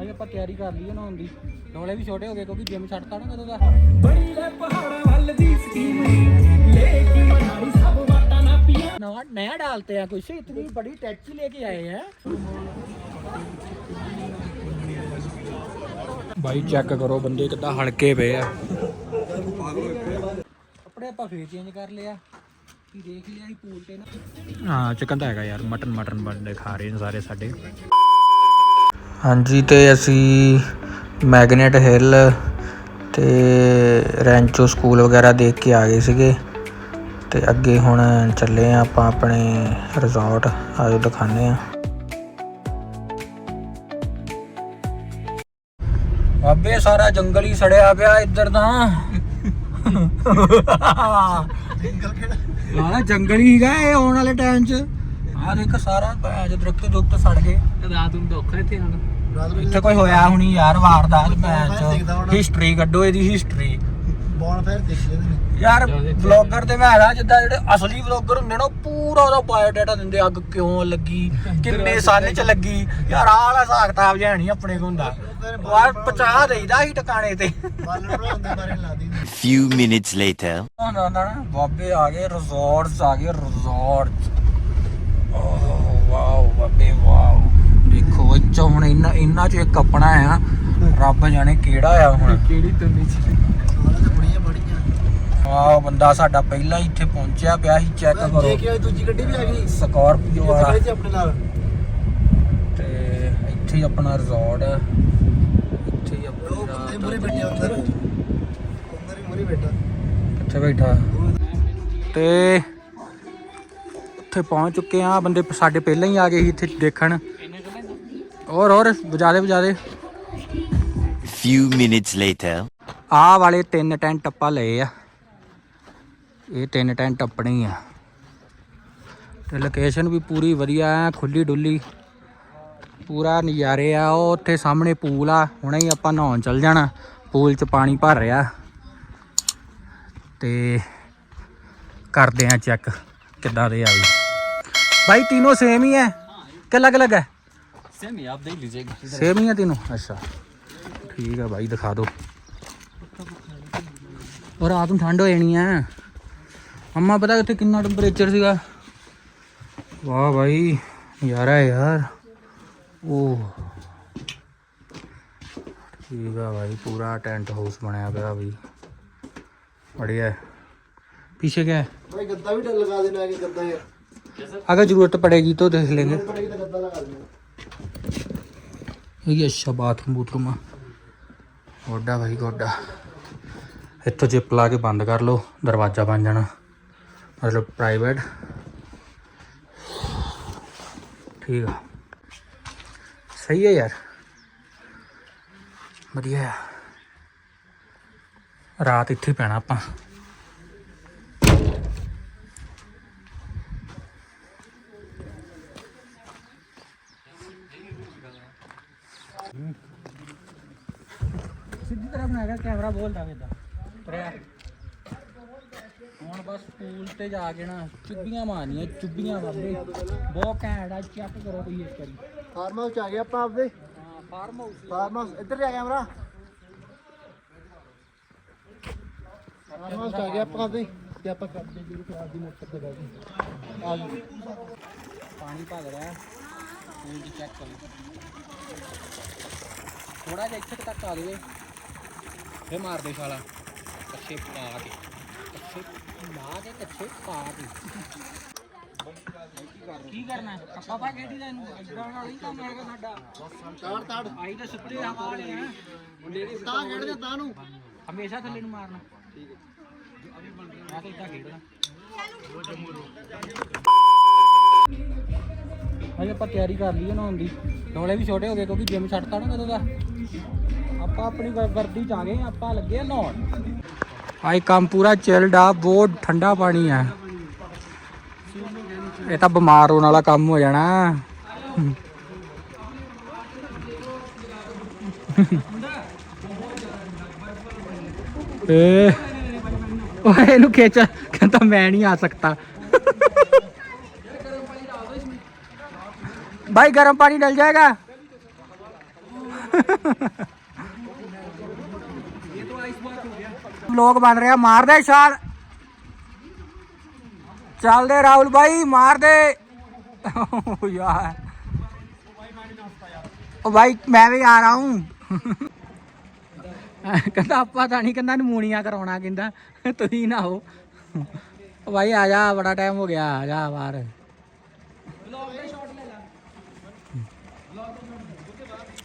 ਭਾਈ ਆਪਾਂ ਤਿਆਰੀ ਕਰ ਲਈ ਨਹਾਉਣ ਦੀ। ਡੋਲੇ ਵੀ ਛੋਟੇ ਹੋ ਗਏ ਕਿਉਂਕਿ ਜਿਮ ਛੱਡਤਾ ਨਾ ਕਦੋਂ ਦਾ। ਬੜੀ ਲੈ ਪਹਾੜਾਂ ਵੱਲ ਦੀ ਸਕੀਮ ਲੈ ਕੇ ਮਨਾਈ ਸਭ ਵਾਟਾਂ ਨਾ ਪੀਆਂ ਨਾ ਨਇਆ ਡਾਲਤੇ ਆ ਕੁਛ ਇਤਨੀ ਬੜੀ ਟੈਕਸੀ ਲੈ ਕੇ ਆਏ ਆ। ਭਾਈ ਚੈੱਕ ਕਰੋ ਬੰਦੇ ਕਿੱਦਾਂ ਹਲਕੇ ਪਏ ਆ। ਕੱਪੜੇ ਆਪਾਂ ਫੇਰ ਚੇਂਜ ਕਰ ਲਿਆ ਕੀ ਦੇਖ ਲਿਆ ਹੀ ਪੂਲ ਤੇ ਨਾ। ਹਾਂ ਚਿਕਨ ਤਾਂ ਹੈਗਾ ਯਾਰ ਮਟਨ ਮਟਨ ਬੰਦੇ ਖਾ ਰਹੇ ਨੇ ਸਾਰੇ ਸਾਡੇ। ਹਾਂਜੀ ਤੇ ਅਸੀਂ ਮੈਗਨੇਟ ਹਿੱਲ ਤੇ ਰੈਂਚੋ ਸਕੂਲ ਵਗੈਰਾ ਦੇਖ ਕੇ ਆ ਗਏ ਸੀਗੇ। ਤੇ ਅੱਗੇ ਹੁਣ ਚੱਲੇ ਆ ਆਪਾਂ ਆਪਣੇ ਰਿਜ਼ੋਰਟ ਆਜੋ ਦਿਖਾਣੇ ਆ। ਬਾਬੇ ਸਾਰਾ ਜੰਗਲ ਹੀ ਸੜਿਆ ਪਿਆ ਇੱਧਰ ਤਾਂ। ਜੰਗਲ ਕਿਹੜਾ? ਨਾ ਜੰਗਲ ਹੀ ਹੈਗਾ ਇਹ ਆਉਣ ਵਾਲੇ ਟਾਈਮ 'ਚ। ਆਹ ਦੇਖ ਸਾਰਾ ਭੈਣ ਦਰਖਤ ਦੁਖਤ ਸੜ ਗਏ। ਰਾਤ ਨੂੰ ਦੁੱਖ ਇੱਥੇ ਹੁਣ ਇੱਥੇ ਕੋਈ ਹੋਇਆ ਹੁਣੀ ਯਾਰ ਵਾਰਦਾਤ ਭੈਣ 'ਚ ਹਿਸਟਰੀ ਕੱਢੋ ਇਹਦੀ ਹਿਸਟਰੀ ਬੌਨ ਫੇਰ ਦੇਖ ਲੈਂਦੇ ਨੇ ਯਾਰ ਵਲੌਗਰ ਤੇ ਮੈਂ ਹੈਗਾ ਜਿੱਦਾਂ ਜਿਹੜੇ ਅਸਲੀ ਵਲੌਗਰ ਹੁੰਦੇ ਨੇ ਉਹ ਪੂਰਾ ਉਹਦਾ ਬਾਇਓਡਾਟਾ ਦਿੰਦੇ ਅੱਗ ਕਿਉਂ ਲੱਗੀ ਕਿੰਨੇ ਸਾਲ ਚ ਲੱਗੀ। ਯਾਰ ਆਹ ਵਾਲਾ ਹਿਸਾਬ ਕਿਤਾਬ ਜਿਹਾ ਨਹੀਂ ਆਪਣੇ ਕੋਲ ਹੁੰਦਾ। ਯਾਰ ਪਚਾ ਦੇਈਦਾ ਹੀ ਟਿਕਾਣੇ ਤੇ। ਬਾਲਣ ਬਣਾਉਂਦੇ ਬਾਰੇ ਲਾ ਦੀ Few minutes later. ਹੁੰਦਾ ਹੁੰਦਾ ਨਾ ਬਾਬੇ ਆ ਗਏ ਰਿਜ਼ੋਰਟਸ ਆ ਗਏ ਰਿਜ਼ੋਰਟਸ ਓ ਵਾਓ ਬਾਬੇ ਵਾਓ। ਦੇਖੋ ਇਹ 'ਚ ਹੁਣ ਇੰਨਾ ਇੰਨਾ ਚ ਇੱਕ ਆਪਣਾ ਆ ਰੱਬ ਜਾਣੇ ਕਿਹੜਾ ਆ ਹੁਣ। ਕਿਹੜੀ ਤੁੰਨੀ ਚ? ਵਾਓ ਬੰਦਾ ਸਾਡਾ ਪਹਿਲਾਂ ਹੀ ਇੱਥੇ ਪਹੁੰਚਿਆ ਪਿਆ ਸੀ ਚੈੱਕ ਕਰੋ। ਦੇਖ ਕੇ ਦੂਜੀ ਗੱਡੀ ਵੀ ਆ ਗਈ। ਸਕਾਰਪੀਓ ਵਾਲਾ। ਤੇ ਆਪਣੇ ਨਾਲ। ਤੇ ਇੱਥੇ ਹੀ ਆਪਣਾ ਰਿਜ਼ੋਰਟ ਆ। ਇੱਥੇ ਹੀ ਉਹ ਆਪਣਾ ਬੰਦੇ ਮੁਰੇ ਬੈਠੇ ਅੰਦਰ ਅੰਦਰ ਹੀ ਮੁਰੇ ਬੈਠਾ। ਕਿੱਥੇ ਬੈਠਾ? ਤੇ ਉੱਥੇ ਪਹੁੰਚ ਚੁੱਕੇ ਆ ਬੰਦੇ ਸਾਡੇ ਪਹਿਲਾਂ ਹੀ ਆ ਗਏ ਸੀ ਇੱਥੇ ਦੇਖਣ। ਹੋਰ ਹੋਰ ਵਜਾ ਦੇ ਵਜਾ ਦੇ Few minutes later. ਆਹ ਵਾਲੇ ਤਿੰਨ ਟੈਂਟ ਆਪਾਂ ਲਏ ਆ ਇਹ ਤਿੰਨ ਟੈਂਟ ਆਪਣੇ ਹੀ ਆ ਤੇ ਲੋਕੇਸ਼ਨ ਵੀ ਪੂਰੀ ਵਧੀਆ ਹੈ ਖੁੱਲੀ ਡੁੱਲੀ ਪੂਰਾ ਨਜ਼ਾਰੇ ਆ ਉਹ ਉੱਥੇ ਸਾਹਮਣੇ ਪੂਲ ਆ ਹੁਣੇ ਹੀ ਆਪਾਂ ਨਹਾਉਣ ਚੱਲ ਜਾਣਾ ਪੂਲ 'ਚ ਪਾਣੀ ਭਰ ਰਿਹਾ ਤੇ ਕਰਦੇ ਆ ਚੈੱਕ ਕਿੱਦਾਂ ਦੇ ਆ ਵੀ ਭਾਈ तीनों सेम ही है कि अलग सेम ही आप देख लीजिएगा सेम ही। है तीनों? अच्छा। ठीक है भाई दिखा दो। और रात में ठंड हो जानी है। अम्मा पता इतने कितना टेंपरेचर से वाह भाई ਨਜ਼ਾਰਾ है यार। ओ ठीक है भाई पूरा टेंट हाउस बनाया ਪਿਆ भाई बढ़िया है। पीछे क्या है? भाई गद्दा भी लगा देना है गद्दा यार अगर ज़रूरत पड़ेगी तो देख लेंगे। ਪੜੇਗੀ ਤਾਂ ਗੱਦਾ ਲਗਾ ਦੇਣਾ ਇਹ ਅੱਛਾ ਬਾਥਰੂਮ ਬੂਥਰੂਮ ਆ ਗੋਡਾ ਭਾਈ ਗੋਡਾ ਇੱਥੋਂ ਜਿਪ ਲਾ ਕੇ ਬੰਦ ਕਰ ਲਓ ਦਰਵਾਜ਼ਾ ਬਣ ਜਾਣਾ ਮਤਲਬ ਪ੍ਰਾਈਵੇਟ ਠੀਕ ਆ ਸਹੀ ਹੈ ਯਾਰ ਵਧੀਆ ਆ ਰਾਤ ਇੱਥੇ ਹੀ ਪੈਣਾ ਆਪਾਂ ਬਣਾਏਗਾ ਕੈਮਰਾ ਬੋਲਦਾ ਵੇਦਾ ਤਰਿਆ ਹੁਣ ਬਸ ਪੂਲ ਤੇ ਜਾ ਕੇ ਨਾ ਚੁੱਬੀਆਂ ਮਾਰਨੀਆਂ ਚੁੱਬੀਆਂ ਬਾਬੇ। ਬਹੁਤ ਘੈਂਟ ਆ ਚੈੱਕ ਕਰੋ ਤੁਸੀਂ ਇੱਕ ਵਾਰੀ। ਫਾਰਮ ਹਾਊਸ ਆ ਗਏ ਆਪਾਂ ਆਪਦੇ? ਹਾਂ ਫਾਰਮ ਹਾਊਸ ਫਾਰਮ ਹਾਊਸ ਇੱਧਰ ਜਾ ਕੈਮਰਾ। ਫਾਰਮ ਹਾਊਸ ਆ ਗਏ ਆਪਾਂ ਆਪਦੇ। ਤੇ ਆਪਾਂ ਕਰਦੇ ਜਿਹੜੀ ਕਿ ਆਪਦੀ ਮੋਟਰ ਤੇ ਬੈਠੇ ਆ ਗਏ ਪਾਣੀ ਭਗ ਰਿਹਾ ਹੈ। ਪੂਲ ਦੀ ਚੈੱਕ ਕਰੋ। ਥੋੜਾ ਜਿਹਾ ਇੱਥੇ ਤੱਕ ਆ ਜਾਵੇ। ਫੇ ਮਾਰ ਦੇ ਸਾਲਾ? ਕੱਛੇ ਪਾ ਕੇ। ਕੱਛੇ ਲਾ ਕੇ ਕੱਛੇ ਪਾ ਕੇ। ਕੀ ਕਰਨਾ? ਆਪਾਂ ਪਾ ਕਿਹੜੀ ਦਾ ਇਹਨੂੰ ਇਦਾਂ ਨਾਲ ਹੀ ਕੰਮ ਹੈਗਾ ਸਾਡਾ। ਤਾੜ ਤਾੜ। ਆਈ ਤਾਂ ਸਿੱਧੇ ਹਵਾ ਵਾਲੇ ਆ ਤਾਂ ਖੇਡਦੇ ਤਾਂ ਨੂੰ। ਹਮੇਸ਼ਾ ਥੱਲੇ ਨੂੰ ਮਾਰਨਾ। ਠੀਕ ਹੈ। ਮੈਂ ਤਾਂ ਇਦਾਂ ਖੇਡਦਾ ਹਜੇ ਆਪਾਂ ਤਿਆਰੀ ਕਰ ਲਈ ਨਹਾਉਣ ਦੀ। ਡੋਲੇ ਵੀ ਛੋਟੇ ਹੋ ਗਏ ਕਿਉਂਕਿ ਜਿਮ ਛੱਡਤਾ ਨਾ ਕਦੋਂ ਦਾ। ਆਪਾਂ ਆਪਣੀ ਵਰ- ਵਰਦੀ ਚ ਆ ਗਏ, ਆਪਾਂ ਲੱਗੇ ਆ ਨਹਾਉਣ। ਆਈ ਕੰਮ ਪੂਰਾ ਚਿਲਡ ਆ, ਬਹੁਤ ਠੰਡਾ ਪਾਣੀ ਆ। ਇਹ ਤਾਂ ਬਿਮਾਰ ਹੋਣ ਵਾਲਾ ਕੰਮ ਹੋ ਜਾਣਾ। ਏ ਓਏ, ਇਹਨੂੰ ਖੇਚ, ਕਹਿੰਦਾ ਮੈਂ ਨਹੀਂ ਆ ਸਕਦਾ। भाई गर्म पानी डल जाएगा ਲੋਕ ਬਣ ਰਿਹਾ ਮਾਰ ਦੇ ਛਾਲ ਚੱਲਦੇ ਰਾਹੁਲ ਭਾਈ ਮਾਰ ਦੇ ਓ ਯਾਰ ਉਹ ਭਾਈ ਮੈਂ ਵੀ ਆ ਰਹਾ ਹੂੰ ਕਹਿੰਦਾ ਆਪਾਂ ਤਾਂ ਨਹੀਂ ਕਹਿੰਦਾ ਨਮੂਨੀਆਂ ਕਰਾਉਣਾ ਕਹਿੰਦਾ ਤੁਸੀਂ ਨਾ ਹੋ ਉਹ ਭਾਈ ਆ ਜਾ ਬੜਾ ਟਾਈਮ ਹੋ ਗਿਆ ਆ ਜਾ ਬਾਹਰ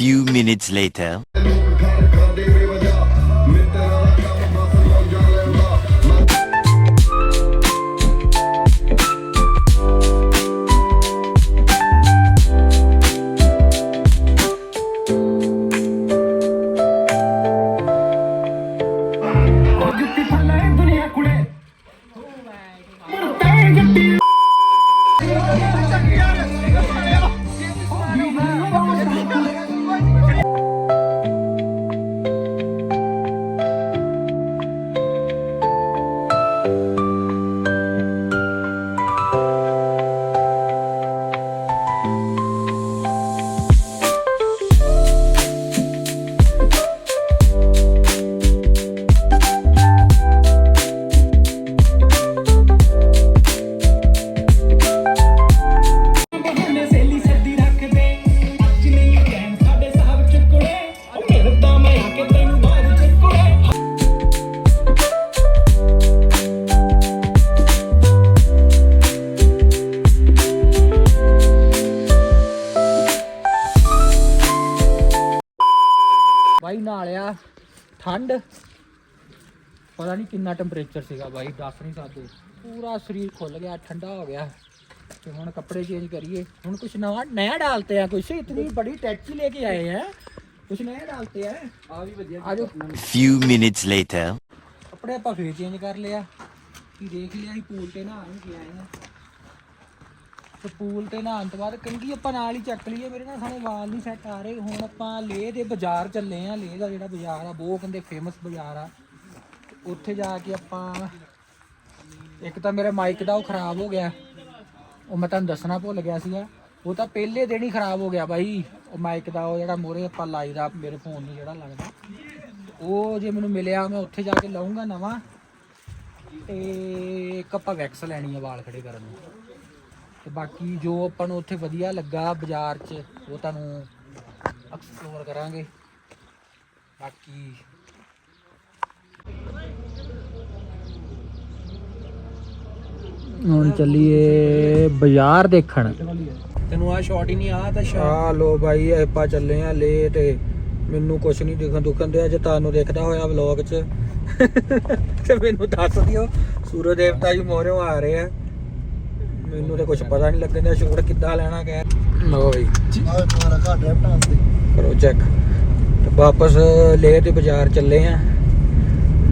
few minutes later. ਬਾਈ ਨਾਲ ਆ ਠੰਡ। ਪਤਾ ਨਹੀਂ ਕਿੰਨਾ ਟੈਂਪਰੇਚਰ ਸੀਗਾ ਬਾਈ ਦੱਸ ਨਹੀਂ ਸਕਦੇ। ਪੂਰਾ ਸਰੀਰ ਖੁੱਲ ਗਿਆ ਠੰਡਾ ਹੋ ਗਿਆ। ਤੇ ਹੁਣ ਕੱਪੜੇ ਚੇਂਜ ਕਰੀਏ। ਹੁਣ ਕੁਛ ਨਵਾਂ ਨਇਆ ਡਾਲਤੇ ਆ ਕੁਛ ਇਤਨੀ ਬੜੀ ਟੈਚੀ ਲੈ ਕੇ ਆਏ ਆ। ਕੁਛ ਨਇਆ ਡਾਲਤੇ ਆ। ਆ ਵੀ ਵਧੀਆ ਆਜੋ ਫਿਊ ਮਿੰਟਸ ਲੇਟਰ ਕੱਪੜੇ ਆਪਾਂ ਫੇਰ ਚੇਂਜ ਕਰ ਲਿਆ ਕੀ ਦੇਖ ਲਿਆ ਪੂਲ ਤੇ ਨਾ ਆਏ ਕਿ ਆਏ ਆ। ਤੇ ਪੂਲ ਤੇ ਨਹਾਉਣ ਤੋਂ ਬਾਅਦ ਕੰਗੀ ਆਪਾਂ ਨਾਲ ਹੀ ਚੱਕ ਲਈਏ, ਮੇਰੇ ਨਾਲ ਸਾਡੇ ਵਾਲ ਨਹੀਂ ਸੈੱਟ ਆ ਰਹੇ। ਹੁਣ ਆਪਾਂ ਲੇਹ ਦੇ ਬਾਜ਼ਾਰ ਚੱਲੇ ਆ। ਲੇਹ ਦਾ ਜਿਹੜਾ ਬਾਜ਼ਾਰ ਆ, ਬਹੁਤ ਕਹਿੰਦੇ ਫੇਮਸ ਬਾਜ਼ਾਰ ਆ। ਉੱਥੇ ਜਾ ਕੇ ਆਪਾਂ, ਇੱਕ ਤਾਂ ਮੇਰਾ ਮਾਈਕ ਦਾ ਉਹ ਖਰਾਬ ਹੋ ਗਿਆ। ਉਹ ਮੈਂ ਤੁਹਾਨੂੰ ਦੱਸਣਾ ਭੁੱਲ ਗਿਆ ਸੀਗਾ। ਉਹ ਤਾਂ ਪਹਿਲੇ ਦਿਨ ਹੀ ਖਰਾਬ ਹੋ ਗਿਆ ਬਾਈ। ਉਹ ਮਾਈਕ ਦਾ ਉਹ ਜਿਹੜਾ ਮੋਰੇ ਆਪਾਂ ਲਾਈਦਾ ਮੇਰੇ ਫੋਨ ਨੂੰ ਜਿਹੜਾ ਲੱਗਦਾ। ਉਹ ਜੇ ਮੈਨੂੰ ਮਿਲਿਆ, ਮੈਂ ਉੱਥੇ ਜਾ ਕੇ ਲਾਉਂਗਾ ਨਵਾਂ। ਤੇ ਇੱਕ ਆਪਾਂ ਵੈਕਸ ਲੈਣੀ ਆ ਵਾਲ ਖੜੇ ਕਰਨ ਨੂੰ। ਤੇ ਬਾਕੀ ਜੋ ਆਪਾਂ ਨੂੰ ਉੱਥੇ ਵਧੀਆ ਲੱਗਾ ਬਾਜ਼ਾਰ 'ਚ, ਉਹ ਤੁਹਾਨੂੰ ਐਕਸਪਲੋਰ ਕਰਾਂਗੇ। ਬਾਕੀ ਹੁਣ ਚੱਲੀਏ ਬਾਜ਼ਾਰ ਦੇਖਣ। ਤੈਨੂੰ ਆ ਸ਼ਾਟ ਹੀ ਨਹੀਂ ਆ ਤਾਂ ਆ ਲੋ ਬਾਈ, ਆਪਾਂ ਚੱਲੇ ਆ ਲੇਟ ਮੈਨੂੰ ਕੁਛ ਨਹੀਂ ਦਿਖਣ ਦੁਖਣ ਦੇ ਜੇ ਤੁਹਾਨੂੰ ਦੇਖਦਾ ਹੋਇਆ ਵਲੌਗ 'ਚ। ਤੇ ਮੈਨੂੰ ਦੱਸ ਦਿਓ, ਸੂਰਜ ਦੇਵਤਾ ਜੀ ਮੋਹਰੋਂ ਆ ਰਹੇ ਆ। ਮੈਨੂੰ ਤੇ ਕੁਛ ਪਤਾ ਨਹੀਂ ਲੱਗਣ ਸ਼ੂਟ ਕਿੱਦਾਂ ਲੈਣਾ ਕਹਿ। ਲੋ ਬਈ। ਕਰੋ ਚੈੱਕ ਤੇ ਵਾਪਸ ਲੇਹ ਤੇ ਬਾਜ਼ਾਰ ਚੱਲੇ ਆ।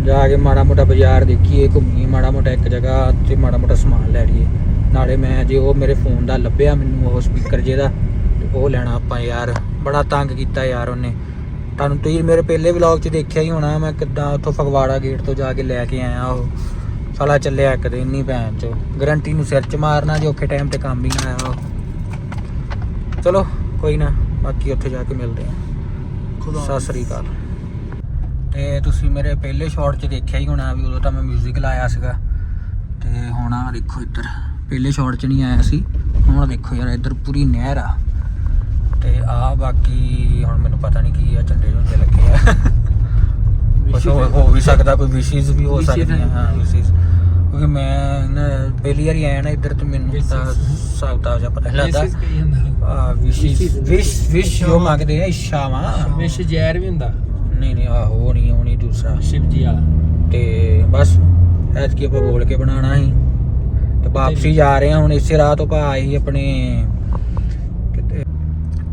ਜਾ ਕੇ ਮਾੜਾ ਮੋਟਾ ਬਾਜ਼ਾਰ ਦੇਖੀਏ ਘੁੰਮੀਏ ਮਾੜਾ ਮੋਟਾ ਇੱਕ ਜਗ੍ਹਾ ਤੇ ਮਾੜਾ ਮੋਟਾ ਸਮਾਨ ਲੈ ਲਈਏ। ਨਾਲੇ ਮੈਂ ਜੇ ਉਹ ਮੇਰੇ ਫੋਨ ਦਾ ਲੱਭਿਆ ਮੈਨੂੰ ਉਹ ਸਪੀਕਰ ਜਿਹਦਾ ਤੇ ਉਹ ਲੈਣਾ ਆਪਾਂ ਯਾਰ। ਬੜਾ ਤੰਗ ਕੀਤਾ ਯਾਰ ਉਹਨੇ। ਤੁਹਾਨੂੰ ਤੁਸੀਂ ਮੇਰੇ ਪਹਿਲੇ ਵਲੌਗ 'ਚ ਦੇਖਿਆ ਹੀ ਹੋਣਾ ਮੈਂ ਕਿੱਦਾਂ ਉੱਥੋਂ ਫਗਵਾੜਾ ਗੇਟ ਤੋਂ ਜਾ ਕੇ ਲੈ ਕੇ ਆਇਆ ਉਹ। ਸਾਲਾ ਚੱਲਿਆ ਇੱਕ ਦਿਨ ਨਹੀਂ ਭੈਣ ਚੋ ਗਰੰਟੀ ਨੂੰ ਸਿਰ 'ਚ ਮਾਰਨਾ ਜੇ ਔਖੇ ਟਾਈਮ ਤੇ ਕੰਮ ਵੀ ਨਾ ਆਇਆ ਉਹ। ਚਲੋ ਕੋਈ ਨਾ ਬਾਕੀ ਉੱਥੇ ਜਾ ਕੇ ਮਿਲਦੇ ਆ। ਖੁਦਾ ਸਤਿ ਸ੍ਰੀ ਅਕਾਲ। ਤੇ ਤੁਸੀਂ ਮੇਰੇ ਪਹਿਲੇ ਸ਼ਾਟ 'ਚ ਦੇਖਿਆ ਹੀ ਹੋਣਾ ਵੀ ਉਦੋਂ ਤਾਂ ਮੈਂ 뮤직 ਲਾਇਆ ਸੀਗਾ। ਤੇ ਹੁਣ ਆ ਦੇਖੋ ਇੱਧਰ ਪਹਿਲੇ ਸ਼ਾਟ 'ਚ ਨਹੀਂ ਆਇਆ ਸੀ। ਹੁਣ ਦੇਖੋ ਯਾਰ ਇੱਧਰ ਪੂਰੀ ਨਹਿਰ ਆ। ਤੇ ਆ ਬਾਕੀ ਹੁਣ ਮੈਨੂੰ ਪਤਾ ਨਹੀਂ ਕੀ ਆ ਝੰਡੇ ਝੁੰਡੇ ਲੱਗੇ ਆ। ਕੁਛ ਹੋ ਹੋ ਵੀ ਸਕਦਾ ਕੋਈ ਵਿਸ਼ੇਸ ਵੀ ਹੋ ਸਕਦੀਆਂ ਹੈ। ਹਾਂ ਵਿਸ਼ੇਸ ਕਿਉਂਕਿ ਮੈਂ ਨਾ ਪਹਿਲੀ ਵਾਰੀ ਆਇਆ ਨਾ ਇੱਧਰ ਤੇ ਮੈਨੂੰ ਤਾਂ ਸਕਦਾ ਜਾਂ ਪਤਾ ਨਹੀਂ ਲੱਗਦਾ। ਆ ਵਿਸ਼ੇਸ ਵਿਸ਼ ਵਿਸ਼ ਜੋ ਮੰਗਦੇ ਆ ਇੱਛਾਵਾਂ ਵਿਸ਼ ਜ਼ਹਿਰ ਵੀ ਹੁੰਦਾ। ਨਹੀਂ ਨਹੀਂ ਆਹੋ ਉਹ ਨਹੀਂ ਨਹੀਂ ਦੂਸਰਾ। ਸ਼ਿਵ ਜੀ ਵਾਲਾ। ਤੇ ਬਸ ਐਤ ਕੀ ਆਪਾਂ ਬੋਲ ਕੇ ਬਣਾਉਣਾ ਸੀ। ਤੇ ਵਾਪਸੀ ਜਾ ਰਹੇ ਹਾਂ ਹੁਣ ਇਸੇ ਰਾਹ ਤੋਂ ਆਪਾਂ ਆਏ ਆਪਣੇ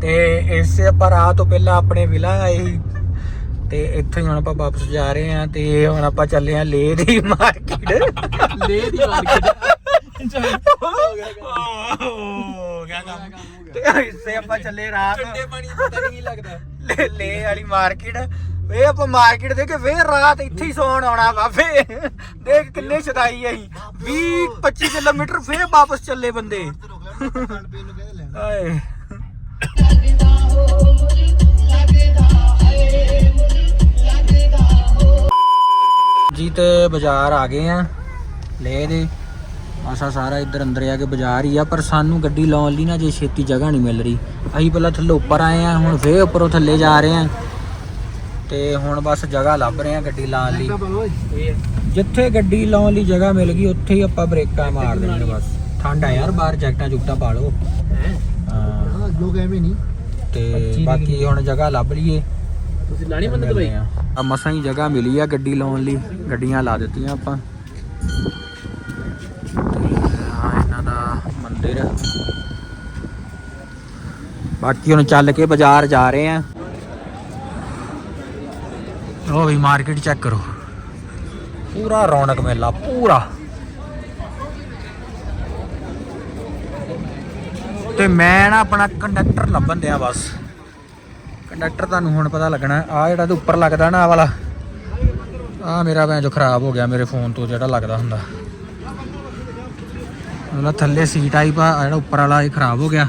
ਤੇ ਇਸੇ ਆਪਾਂ ਰਾਹ ਤੋਂ ਪਹਿਲਾਂ ਆਪਣੇ ਵਿਲਾ ਆਏ ਸੀ। ਤੇ ਇੱਥੇ ਹੁਣ ਆਪਾਂ ਵਾਪਸ ਜਾ ਰਹੇ ਹਾਂ ਤੇ ਹੁਣ ਆਪਾਂ ਚੱਲੇ ਹਾਂ ਲੇ ਦੀ ਮਾਰਕੀਟ। ਲੇ ਦੀ ਮਾਰਕੀਟ। ਹੋ ਗਿਆ ਕੰਮ। ਤੇ ਇਸੇ ਆਪਾਂ ਚੱਲੇ ਰਾਤ। ਠੰਡੇ ਪਾਣੀ ਪਤਾ ਨਹੀਂ ਕੀ ਲੱਗਦਾ। ਲੈ ਲੈ ਵਾਲੀ ਮਾਰਕੀਟ। ਵੇ ਆਪਾਂ ਮਾਰਕੀਟ ਦੇ ਕੇ ਫੇਰ ਰਾਤ ਇੱਥੇ ਹੀ ਸੌਣ ਆਉਣਾ ਬਾਬੇ ਦੇਖ ਕਿੰਨੇ ਛਦਾਈ ਅਸੀਂ। 20 25 ਕਿਲੋਮੀਟਰ ਫੇਰ ਵਾਪਸ ਚੱਲੇ ਬੰਦੇ। ਖਾਣ ਪੀਣ ਨੂੰ ਕਹਿੰਦੇ ਲੈਣਾ। ਹਾਏ। ਜੀ ਤੇ ਬਾਜ਼ਾਰ ਆ ਗਏ ਆ। ਲੈ ਦੇ। ਆਸਾ ਸਾਰਾ ਇੱਧਰ ਅੰਦਰ ਆ ਕੇ ਬਾਜ਼ਾਰ ਹੀ ਆ ਪਰ ਸਾਨੂੰ ਗੱਡੀ ਲਾਉਣ ਲਈ ਨਾ ਜੇ ਛੇਤੀ ਜਗ੍ਹਾ ਨਹੀਂ ਮਿਲ ਰਹੀ। ਅਸੀਂ ਪਹਿਲਾਂ ਥੱਲੇ ਉੱਪਰ ਆਏ ਆ ਹੁਣ ਫੇਰ ਉੱਪਰੋਂ ਥੱਲੇ ਜਾ ਰਹੇ ਆ। ਤੇ ਹੁਣ ਬਸ ਜਗ੍ਹਾ ਲੱਭ ਰਹੇ ਆ ਗੱਡੀ ਲਾਉਣ ਲਈ। ਜਿੱਥੇ ਗੱਡੀ ਲਾਉਣ ਲਈ ਜਗ੍ਹਾ ਮਿਲ ਗਈ ਉੱਥੇ ਹੀ ਆਪਾਂ ਬ੍ਰੇਕਾਂ ਮਾਰ ਦੇਣੀਆਂ ਬਸ। ਠੰਡ ਆ ਯਾਰ ਬਾਹਰ ਜੈਕਟਾਂ ਜੁਕਟਾਂ ਪਾ ਲਓ। ਹਾਂ? ਲੋਕ ਐਵੇਂ ਨਹੀਂ। ਤੇ ਬਾਕੀ ਹੁਣ ਜਗ੍ਹਾ ਲੱਭ ਲਈਏ। ਤੁਸੀਂ ਲਾਣੀ ਬੰਦ ਦਵਾਈ ਆ ਮਸਾਂ ਹੀ ਜਗ੍ਹਾ ਮਿਲੀ ਆ ਗੱਡੀ ਲਾਉਣ ਲਈ। ਗੱਡੀਆਂ ਲਾ ਦਿੱਤੀਆਂ ਆਪਾਂ। ਆ ਇਹਨਾਂ ਦਾ ਮੰਦਿਰ। ਬਾਕੀ ਹੁਣ ਚੱਲ ਕੇ ਬਾਜ਼ਾਰ ਜਾ ਰਹੇ ਆ ਉਹ ਵੀ ਮਾਰਕੀਟ ਚੈੱਕ ਕਰੋ। ਪੂਰਾ ਰੌਣਕ ਮੇਲਾ, ਪੂਰਾ। ਤੇ ਮੈਂ ਨਾ ਆਪਣਾ ਕੰਡਕਟਰ ਲੱਭਣ ਦਿਆ ਬਸ। ਕੰਡਕਟਰ ਤੁਹਾਨੂੰ ਹੁਣ ਪਤਾ ਲੱਗਣਾ ਆ ਜਿਹੜਾ ਤੇ ਉੱਪਰ ਲੱਗਦਾ ਨਾ ਆ ਵਾਲਾ ਆ ਮੇਰਾ ਭੈਣ ਖਰਾਬ ਹੋ ਗਿਆ ਮੇਰੇ ਫੋਨ ਤੋਂ, ਜਿਹੜਾ ਲੱਗਦਾ ਹੁੰਦਾ। ਉਹਦਾ ਥੱਲੇ ਸੀਟ ਆਈ ਪਾ ਜਿਹੜਾ ਉੱਪਰ ਵਾਲਾ ਇਹ ਖਰਾਬ ਹੋ ਗਿਆ।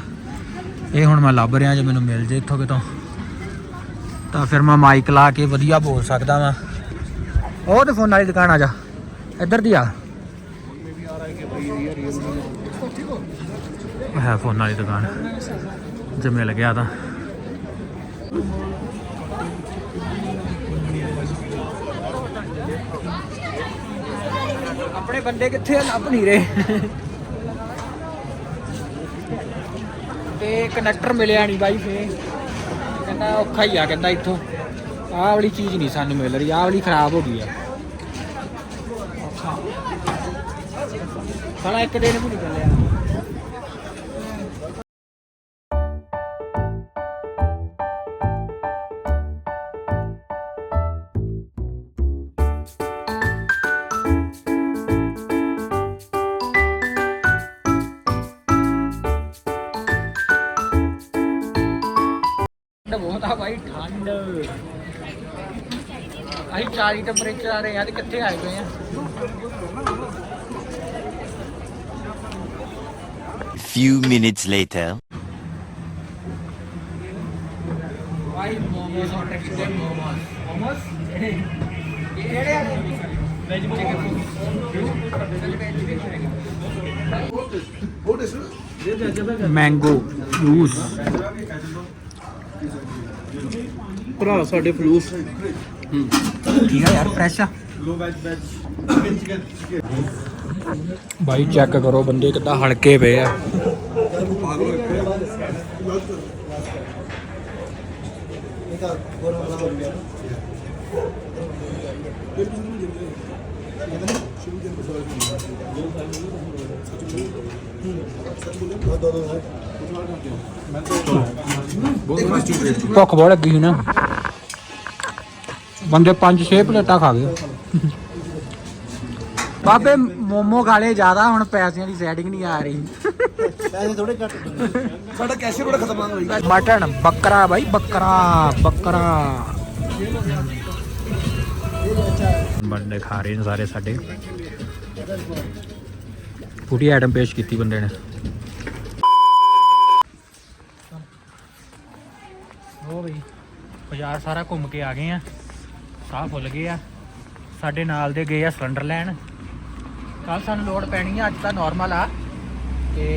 ਇਹ ਹੁਣ ਮੈਂ ਲੱਭ ਰਿਹਾ ਜੇ ਮੈਨੂੰ ਮਿਲ ਜੇ ਇੱਥੋਂ ਕਿਤੋਂ। ਤਾਂ ਫਿਰ ਮੈਂ ਮਾਈਕ ਲਾ ਕੇ ਵਧੀਆ ਬੋਲ ਸਕਦਾ ਵਾਂ। ਉਹ ਤੇ ਫੋਨ ਵਾਲੀ ਦੁਕਾਨ ਆ ਜਾ। ਇੱਧਰ ਦੀ ਆ। ਹੈ ਫੋਨ ਵਾਲੀ ਦੁਕਾਨ। ਜੇ ਮਿਲ ਗਿਆ ਤਾਂ। ਆਪਣੇ ਬੰਦੇ ਕਿੱਥੇ ਲੱਭ ਨਹੀਂ ਰਹੇ। ਤੇ ਕਨੈਕਟਰ ਮਿਲਿਆ ਨਹੀਂ ਬਾਈ ਫੇ ਕਹਿੰਦਾ ਔਖਾ ਹੀ ਆ ਕਹਿੰਦਾ ਇੱਥੋਂ। ਆਹ ਵਾਲੀ ਚੀਜ਼ ਨਹੀਂ ਸਾਨੂੰ ਮਿਲ ਰਹੀ, ਆਹ ਵਾਲੀ ਖਰਾਬ ਹੋ ਗਈ ਆ। ਸਾਲਾ ਇੱਕ ਦਿਨ ਵੀ ਨਹੀਂ ਚੱਲਿਆ। ਠੰਡ ਅਸੀਂ 40 ਟੈਂਪਰੇਚਰ ਆ ਰਹੇ ਆ ਤੇ ਕਿੱਥੇ ਆਏ ਪਏ ਆ? Few minutes later. ਭਾਈ ਮੋਮੋਸ ਆਰਡਰ ਕੀਤੇ ਮੋਮੋਸ। ਮੋਮੋਸ? ਕਿਹੜੇ ਆ? ਵੈਜ ਮੈਂਗੋ ਜੂਸ ਭਰਾ ਸਾਡੇ ਫਲੂਸ। ਠੀਕ ਆ ਯਾਰ ਫਰੈਸ਼ ਆ? ਭਾਈ ਚੈੱਕ ਕਰੋ ਬੰਦੇ ਕਿੱਦਾਂ ਹਲਕੇ ਪਏ ਆ। ਭੁੱਖ ਬਹੁਤ ਲੱਗੀ ਸੀ ਨਾ। ਬੰਦੇ 5-6 ਪਲੇਟਾਂ ਖਾ ਗਏ। ਬਾਬੇ ਮੋਮੋ ਖਾਲੇ ਜ਼ਿਆਦਾ ਹੁਣ ਪੈਸਿਆਂ ਦੀ ਸੈਟਿੰਗ ਨਹੀਂ ਆ ਰਹੀ। ਪੈਸੇ ਥੋੜੇ ਘੱਟ ਸਾਡਾ ਬੜਾ ਹੋਈ ਮਟਨ ਬੱਕਰਾ ਬਾਈ ਬੱਕਰਾ ਬੱਕਰਾ। ਬੰਦੇ ਖਾ ਰਹੇ ਨੇ ਸਾਰੇ ਸਾਡੇ। ਪੂਰੀ ਆਈਟਮ ਪੇਸ਼ ਕੀਤੀ ਬੰਦੇ ਨੇ। ਉਹ ਬਈ ਬਾਜ਼ਾਰ ਸਾਰਾ ਘੁੰਮ ਕੇ ਆ ਗਏ ਆ। ਸਾਹ ਫੁੱਲ ਗਏ ਆ। ਸਾਡੇ ਨਾਲ ਦੇ ਗਏ ਆ ਸਿਲੰਡਰ ਲੈਣ। ਕੱਲ ਸਾਨੂੰ ਲੋਡ ਪੈਣੀ ਆ ਅੱਜ ਤਾਂ ਨਾਰਮਲ ਆ। ਤੇ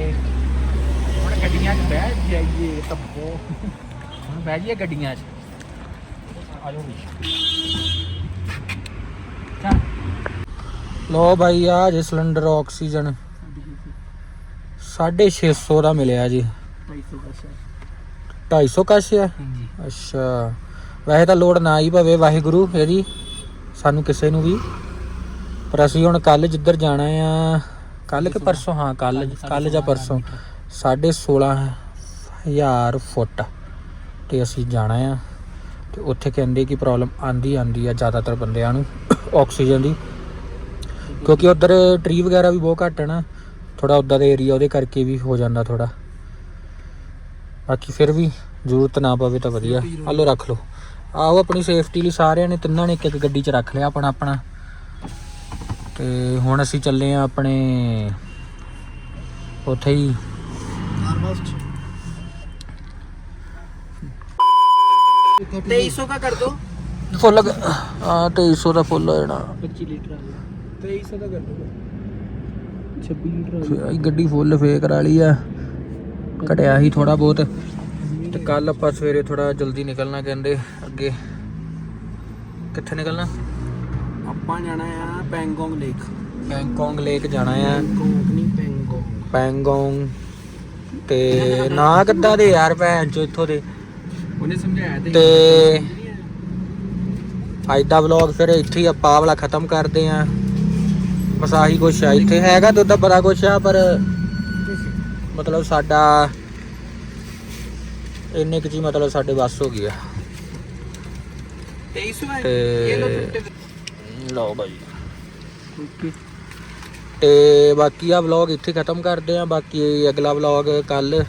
ਹੁਣ ਗੱਡੀਆਂ 'ਚ ਬਹਿ ਜਾਈਏ ਤੱਬੋ ਹੁਣ ਬਹਿ ਜਾਈਏ ਗੱਡੀਆਂ 'ਚ। ਆ ਜਾਓ ਵੀ। ਚੱਲ ਲੋ ਭਾਈ ਆ ਜੇ ਸਿਲੰਡਰ ਆਕਸੀਜਨ। 650 ਦਾ ਮਿਲਿਆ ਜੀ। 250 ਕਾਸ਼ ਆ। ਅੱਛਾ। ਵੈਸੇ ਤਾਂ ਲੋਡ ਨਾ ਹੀ ਪਵੇ ਵਾਹਿਗੁਰੂ ਇਹਦੀ ਸਾਨੂੰ ਕਿਸੇ ਨੂੰ ਵੀ। ਪਰ ਅਸੀਂ ਹੁਣ ਕੱਲ ਜਿੱਧਰ ਜਾਣਾ ਆ ਕੱਲ ਕਿ ਪਰਸੋਂ? ਹਾਂ ਕੱਲ ਕੱਲ ਜਾਂ ਪਰਸੋਂ। 16500 ਫੁੱਟ ਤੇ ਅਸੀਂ ਜਾਣਾ ਆ। ਤੇ ਉੱਥੇ ਕਹਿੰਦੇ ਕਿ ਪ੍ਰੋਬਲਮ ਆਂਦੀ ਆਂਦੀ ਆ ਜ਼ਿਆਦਾਤਰ ਬੰਦਿਆਂ ਨੂੰ ਆਕਸੀਜਨ ਦੀ। ਕਿਉਂਕਿ ਉਧਰ ਟਰੀ ਵਗੈਰਾ ਵੀ ਬਹੁਤ ਘੱਟ ਹੈ ਨਾ। ਥੋੜਾ ਉਦਾਂ ਦਾ ਏਰੀਆ ਉਹਦੇ ਕਰਕੇ ਵੀ ਹੋ ਜਾਂਦਾ ਥੋੜਾ ਬਾਕੀ ਫਿਰ ਵੀ ਜ਼ਰੂਰਤ ਨਾ ਪਵੇ ਤਾਂ ਵਧੀਆ। ਹਲੋ ਰੱਖ ਲਓ। ਆਓ ਆਪਣੀ ਸੇਫਟੀ ਲਈ ਸਾਰਿਆਂ ਨੇ ਤਿੰਨਾਂ ਨੇ ਇੱਕ ਇੱਕ ਗੱਡੀ 'ਚ ਰੱਖ ਲਿਆ ਆਪਣਾ ਆਪਣਾ ਤੇ ਹੁਣ ਅਸੀਂ ਚੱਲੇ ਆ ਆਪਣੇ ਉੱਥੇ ਹੀ ਆਲਮੋਸਟ 2300 का कर दो ਫੁੱਲ ਆ 2300 ਦਾ ਫੁੱਲ ਹੋ ਜਾਣਾ 25 लीटर 2300 का कर दो 26 लीटर ਇਹ ਗੱਡੀ ਫੁੱਲ ਫੇਕ ਵਾਲੀ ਆ ਘਟਿਆ ਹੀ ਥੋੜਾ ਬਹੁਤ ਤੇ ਕੱਲ ਆਪਾਂ ਸਵੇਰੇ ਥੋੜਾ ਜਲਦੀ ਨਿਕਲਣਾ ਕਹਿੰਦੇ ਅੱਗੇ ਕਿੱਥੇ ਨਿਕਲਣਾ? ਆਪਾਂ ਜਾਣਾ ਆ ਪੈਂਗੋਂਗ ਲੇਕ। ਬੈਂਕਾਕ ਲੇਕ ਜਾਣਾ ਆ। ਪੈਂਗੋਂਗ ਨਹੀਂ ਪੈਂਗੋਂਗ। ਪੈਂਗੋਂਗ। ਤੇ ਨਾ ਕਿੱਦਾਂ ਦੇ ਯਾਰ ਭੈਣ ਚੋ ਇੱਥੋਂ ਦੇ। ਉਹਨੇ ਸਮਝਾਇਆ ਤੇ ਅੱਜ ਦਾ ਵਲੌਗ ਫਿਰ ਇੱਥੇ ਹੀ ਆਪਾਂ ਵਾਲਾ ਖਤਮ ਕਰਦੇ ਆਂ। ਬਸ ਆਹੀ ਕੁਛ ਆ। ਇੱਥੇ ਹੈਗਾ ਉਦਾਂ ਬੜਾ ਕੁਛ ਆ ਪਰ ਮਤਲਬ ਸਾਡਾ ਇੰਨੇ ਕੁ ਜੀ ਮਤਲਬ ਸਾਡੇ ਬਸ ਹੋ ਗਈ ਆ। 2300 ਹੈ ਇਹ ਲੋ 50 ਤੇ ਬਾਕੀ ਆ ਵਲੌਗ ਇੱਥੇ ਖਤਮ ਕਰਦੇ ਆ, ਬਾਕੀ ਅਗਲਾ ਵਲੌਗ ਕੱਲ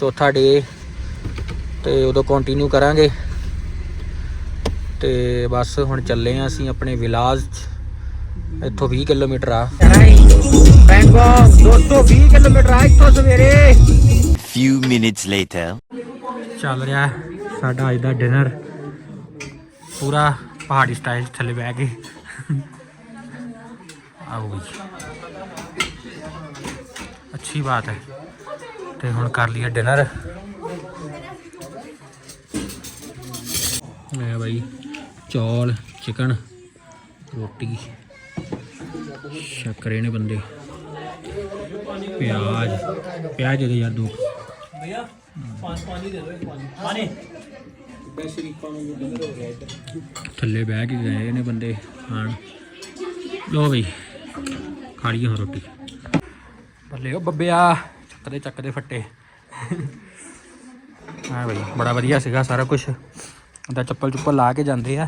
ਚੌਥਾ ਡੇ ਤੇ ਉਦੋਂ ਕੰਟੀਨਿਊ ਕਰਾਂਗੇ। ਤੇ ਬਸ ਹੁਣ ਚੱਲੇ ਆ ਅਸੀਂ ਆਪਣੇ ਵਿਲਾਜ ਇੱਥੋਂ 20 ਕਿਲੋਮੀਟਰ ਆ। ਬੈਂਗੋ 220 ਕਿਲੋਮੀਟਰ ਆ ਇੱਥੋਂ ਸਵੇਰੇ। Few minutes later. ਚੱਲ ਰਿਹਾ ਸਾਡਾ ਅੱਜ ਦਾ ਡਿਨਰ ਪੂਰਾ ਪਹਾੜੀ ਸਟਾਈਲ ਥੱਲੇ ਬਹਿ ਕੇ। ਆਓ ਜੀ ਅੱਛੀ ਬਾਤ ਹੈ। ਤੇ ਹੁਣ ਕਰ ਲਿਆ ਡਿਨਰ ਮੈਂ ਬਾਈ, ਚੌਲ ਚਿਕਨ ਰੋਟੀ। ਸ਼ੱਕਰੇ ਨੇ ਬੰਦੇ। ਪਿਆਜ਼। ਪਿਆਜ਼ ਦੇ ਯਾਰ ਦੋ। ਥੱਲੇ ਬਹਿ ਕੇ ਗਏ ਨੇ ਬੰਦੇ ਖਾਣ। ਲੋ ਬਈ ਖਾ ਹੁਣ ਰੋਟੀ। ਬੱਲੇ ਉਹ ਬੱਬਿਆ ਚੱਕਦੇ ਚੱਕਦੇ ਫੱਟੇ। ਹਾਂ ਬਈ ਬੜਾ ਵਧੀਆ ਸੀਗਾ ਸਾਰਾ ਕੁਝ ਉਹਦਾ ਚੱਪਲ ਚੁੱਪਲ ਲਾ ਕੇ ਜਾਂਦੇ ਆ।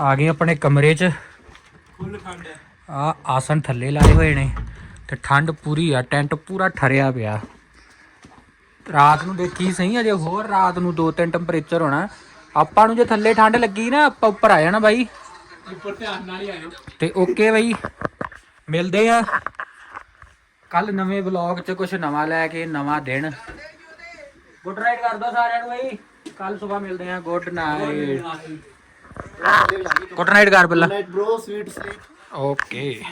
ਆ ਗਏ ਆਪਣੇ ਕਮਰੇ 'ਚ। ਆ ਆਸਨ ਥੱਲੇ ਲਾਏ ਹੋਏ ਨੇ ਤੇ ਠੰਡ ਪੂਰੀ ਆ ਟੈਂਟ ਪੂਰਾ ਠਰਿਆ ਪਿਆ। ਰਾਤ ਨੂੰ ਦੇਖੀ ਸਹੀ ਅਜੇ ਹੋਰ ਰਾਤ ਨੂੰ 2-3 ਟੈਂਪਰੇਚਰ ਹੋਣਾ। ਆਪਾਂ ਨੂੰ ਜੇ ਥੱਲੇ ਠੰਡ ਲੱਗੀ ਨਾ ਆਪਾਂ ਉੱਪਰ ਆ ਜਾਣਾ ਬਾਈ। ਉੱਪਰ ਧਿਆਨ ਨਾਲ ਹੀ ਆਇਓ ਤੇ ਓਕੇ ਬਾਈ। ਮਿਲਦੇ ਆ। ਕੱਲ ਨਵੇਂ ਵਲੌਗ 'ਚ ਕੁਝ ਨਵਾਂ ਲੈ ਕੇ ਨਵਾਂ ਦਿਨ। ਗੁੱਡ ਨਾਈਟ ਕਰ ਦੋ ਸਾਰਿਆਂ ਨੂੰ ਬਾਈ। ਕੱਲ ਸਵੇਰ ਮਿਲਦੇ ਆ। ਗੁੱਡ ਨਾਈਟ ਗੁੱਡ ਨਾਈਟ ਕਰ ਬੱਲਾ night bro sweet sleep okay